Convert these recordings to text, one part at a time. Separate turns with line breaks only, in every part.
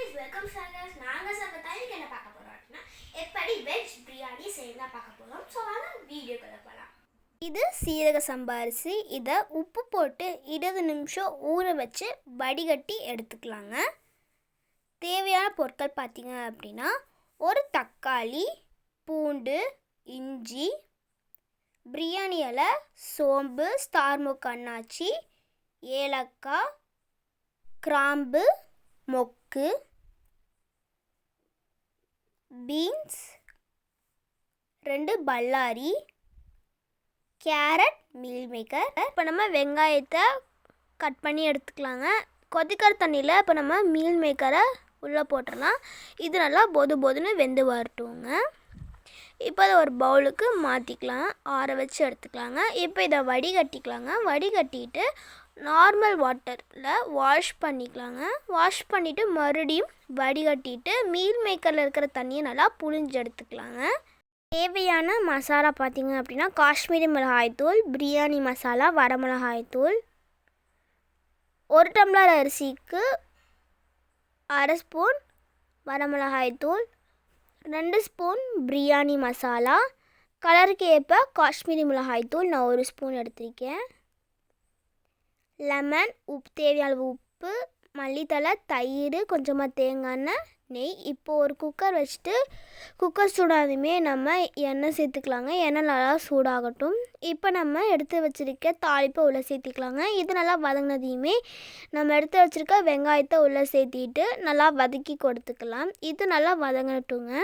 Please welcome sirs நாங்கள் sir டைமுக்கு என்ன பார்க்க போகிறோம் அப்படின்னா எப்படி வெஜ் பிரியாணி செய்யறதா பார்க்க போகிறோம் ஸோ வாங்க வீடியோக்குள்ள போகலாம்
இது சீரக சம்பாரிசி இதை உப்பு போட்டு இருபது நிமிஷம் ஊற வச்சு வடிகட்டி எடுத்துக்கலாங்க. தேவையான பொருட்கள் பார்த்திங்க அப்படின்னா ஒரு தக்காளி பூண்டு இஞ்சி பிரியாணி இலை சோம்பு ஸ்டார்முக் கண்ணாச்சி ஏலக்காய் கிராம்பு மொக்கு பீன்ஸ் ரெண்டு பல்லாரி கேரட் மீல் மேக்கர். இப்போ நம்ம வெங்காயத்தை கட் பண்ணி எடுத்துக்கலாங்க. கொதிக்கிற தண்ணியில் இப்போ நம்ம மீல் மேக்கரை உள்ளே போட்டுடலாம். இது நல்லா பொது பொதுன்னு வெந்து வரட்டுங்க. இப்போ அதை ஒரு பவுலுக்கு மாற்றிக்கலாம் ஆற வச்சு எடுத்துக்கலாங்க. இப்போ இதை வடிகட்டிக்கலாங்க. வடிகட்டிட்டு நார்மல் வாட்டரில் வாஷ் பண்ணிக்கலாங்க. வாஷ் பண்ணிவிட்டு மறுபடியும் வடிகட்டிட்டு மீல் மேக்கரில் இருக்கிற தண்ணியை நல்லா புழிஞ்சு எடுத்துக்கலாங்க. தேவையான மசாலா பார்த்தீங்க அப்படின்னா காஷ்மீரி மிளகாய்த்தூள் பிரியாணி மசாலா வரமிளகாய்த்தூள் ஒரு டம்ளர் அரிசிக்கு அரை ஸ்பூன் வரமிளகாய்த்தூள் ரெண்டு ஸ்பூன் பிரியாணி மசாலா கலருக்கு ஏற்ப காஷ்மீரி மிளகாய்த்தூள் நான் ஒரு ஸ்பூன் எடுத்திருக்கேன். லெமன் உப்பு தேவையான உப்பு மல்லித்தலை தயிர் கொஞ்சமாக தேங்காய் எண்ணெய் நெய். இப்போது ஒரு குக்கர் வச்சுட்டு குக்கர் சூடாதுமே நம்ம எண்ணெய் சேர்த்துக்கலாங்க. எண்ணெய் நல்லா சூடாகட்டும். இப்போ நம்ம எடுத்து வச்சுருக்க தாளிப்பை உள்ளே சேர்த்திக்கலாங்க. இது நல்லா வதங்கினதையுமே நம்ம எடுத்து வச்சுருக்க வெங்காயத்தை உள்ளே சேர்த்திட்டு நல்லா வதக்கி கொடுத்துக்கலாம். இது நல்லா வதங்கட்டுங்க.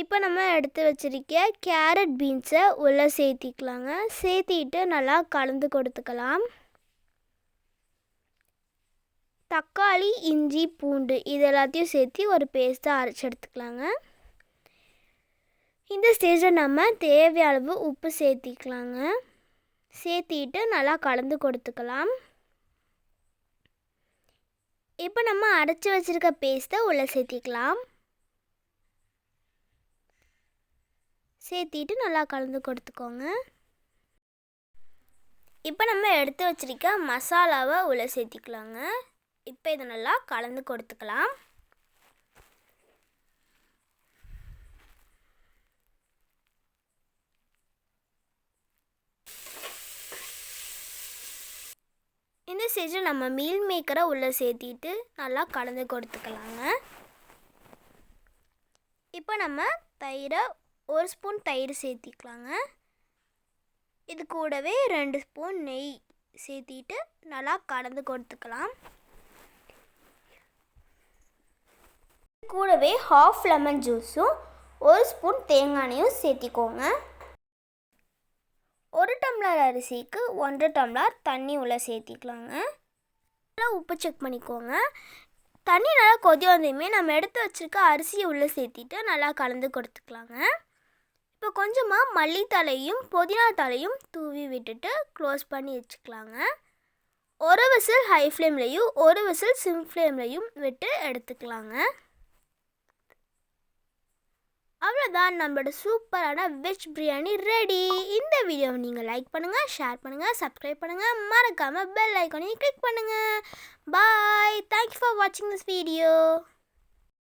இப்போ நம்ம எடுத்து வச்சுருக்க கேரட் பீன்ஸை உள்ளே சேர்த்திக்கலாங்க. சேர்த்திட்டு நல்லா கலந்து கொடுத்துக்கலாம். தக்காளி இஞ்சி பூண்டு இது எல்லாத்தையும் சேர்த்து ஒரு பேஸ்ட்டாக அரைச்சி எடுத்துக்கலாங்க. இந்த ஸ்டேஜில் நம்ம தேவையளவு அளவு உப்பு சேர்த்திக்கலாங்க. சேர்த்திட்டு நல்லா கலந்து கொடுத்துக்கலாம். இப்போ நம்ம அரைச்சி வச்சுருக்க பேஸ்ட்டை உள்ளே சேர்த்திக்கலாம். சேர்த்திட்டு நல்லா கலந்து கொடுத்துக்கோங்க. இப்போ நம்ம எடுத்து வச்சுருக்க மசாலாவை உள்ளே சேர்த்திக்கலாங்க. இப்போ இதை நல்லா கலந்து கொடுத்துக்கலாம். இந்த ஸ்டேஜில் நம்ம மீல் மேக்கரை உள்ளே சேர்த்திட்டு நல்லா கலந்து கொடுத்துக்கலாங்க. இப்போ நம்ம தயிரை ஒரு ஸ்பூன் தயிர் சேர்த்திக்கலாங்க. இது கூடவே ரெண்டு ஸ்பூன் நெய் சேர்த்திட்டு நல்லா கலந்து கொடுத்துக்கலாம். கூடவே ஹாஃப் லெமன் ஜூஸும் ஒரு ஸ்பூன் தேங்காயையும் சேர்த்திக்கோங்க. ஒரு டம்ளர் அரிசிக்கு ஒன்றரை டம்ளர் தண்ணி உள்ளே சேர்த்திக்கலாங்க. நல்லா உப்பு செக் பண்ணிக்கோங்க. தண்ணி நல்லா கொதி வந்ததுமே நம்ம எடுத்து வச்சுருக்க அரிசியை உள்ளே சேர்த்திட்டு நல்லா கலந்து கொடுத்துக்கலாங்க. இப்போ கொஞ்சமாக மல்லித்தலையும் புதினா தலையும் தூவி விட்டுட்டு க்ளோஸ் பண்ணி வச்சுக்கலாங்க. ஒரு விசில் ஹை ஃப்ளேம்லேயும் ஒரு விசில் சிம் ஃப்ளேம்லேயும் விட்டு எடுத்துக்கலாங்க. அவ்வளோதான் நம்மளோட சூப்பரான வெஜ் பிரியாணி ரெடி இந்த வீடியோவை நீங்கள் லைக் பண்ணுங்கள் ஷேர் பண்ணுங்கள் சப்ஸ்கிரைப் பண்ணுங்கள் மறக்காமல் பெல் ஐக்கானையும் கிளிக் பண்ணுங்கள் பாய் தேங்க்யூ ஃபார் வாட்சிங் திஸ் வீடியோ